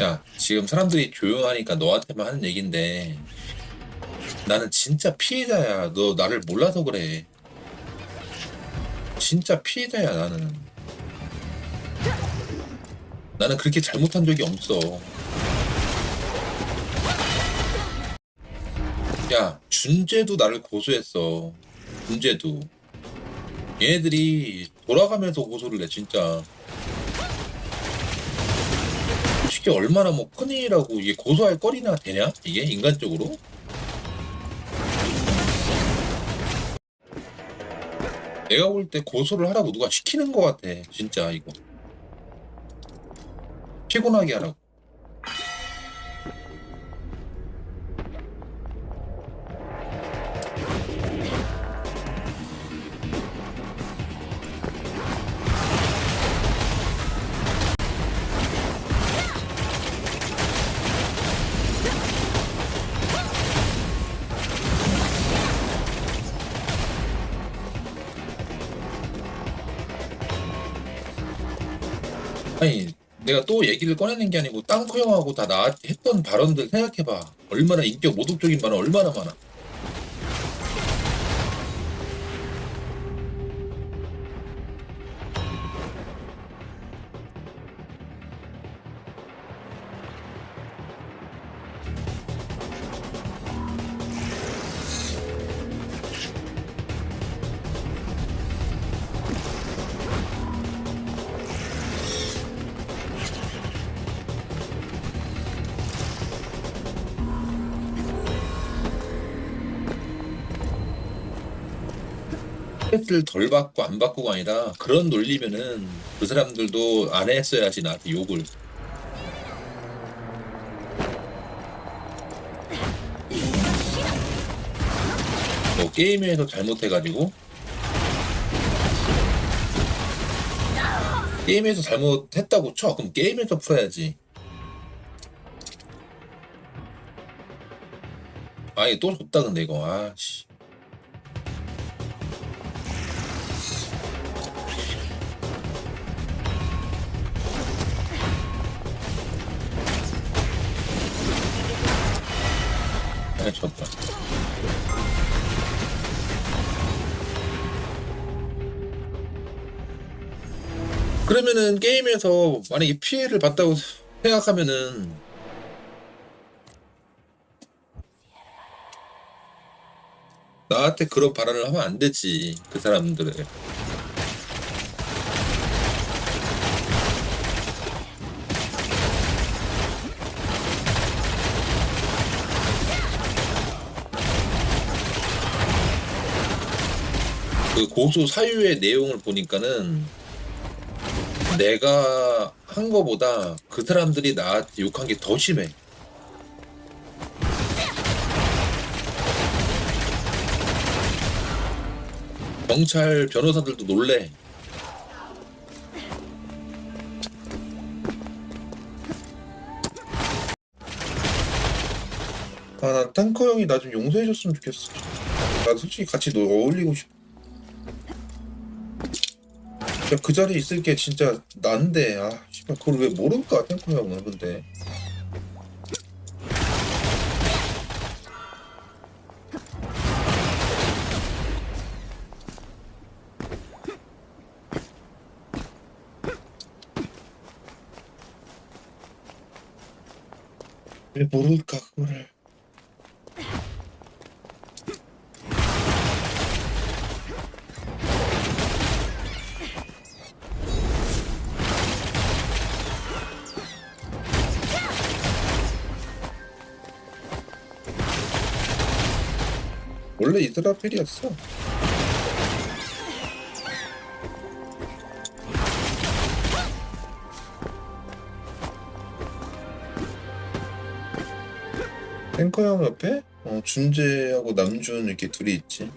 야, 지금 사람들이 조용하니까 너한테만 하는 얘긴데 나는 진짜 피해자야. 너 나를 몰라서 그래. 진짜 피해자야, 나는. 나는 그렇게 잘못한 적이 없어. 야, 준재도 나를 고소했어. 준재도. 얘네들이 돌아가면서 고소를 해, 진짜. 솔직히 얼마나 뭐 큰일이라고 이게 고소할 거리나 되냐? 이게 인간적으로? 내가 볼 때 고소를 하라고 누가 시키는 것 같아. 진짜 이거. 피곤하게 하라고. 아니 내가 또 얘기를 꺼내는 게 아니고 땅코 형하고 다 나한테 했던 발언들 생각해봐. 얼마나 인격 모독적인 발언 얼마나 많아 스트레스를 덜 받고 안 받고가 아니라 그런 논리면은 그 사람들도 안 했어야지 나한테 욕을. 뭐 게임에서 잘못해가지고? 게임에서 잘못했다고 쳐. 그럼 게임에서 풀어야지. 아니 또 줬다 근데 이거. 아씨 아 졌다. 그러면은 게임에서 만약에 피해를 봤다고 생각하면은 나한테 그런 발언을 하면 안 되지 그 사람들은 그 고소 사유의 내용을 보니까는 내가 한 거보다 그 사람들이 나한테 욕한 게 더 심해. 경찰 변호사들도 놀래. 아, 나 탱커 형이 나 좀 용서해줬으면 좋겠어. 나 솔직히 같이 놀 어울리고 싶어. 야, 그 자리에 있을 게 진짜 난데, 아, 씨발, 그걸 왜 모를까, 탱커 형은, 근데. 왜 모를까, 그거를. 원래 이스라펠이었어. 탱커 형 옆에 어, 준재하고 남준 이렇게 둘이 있지.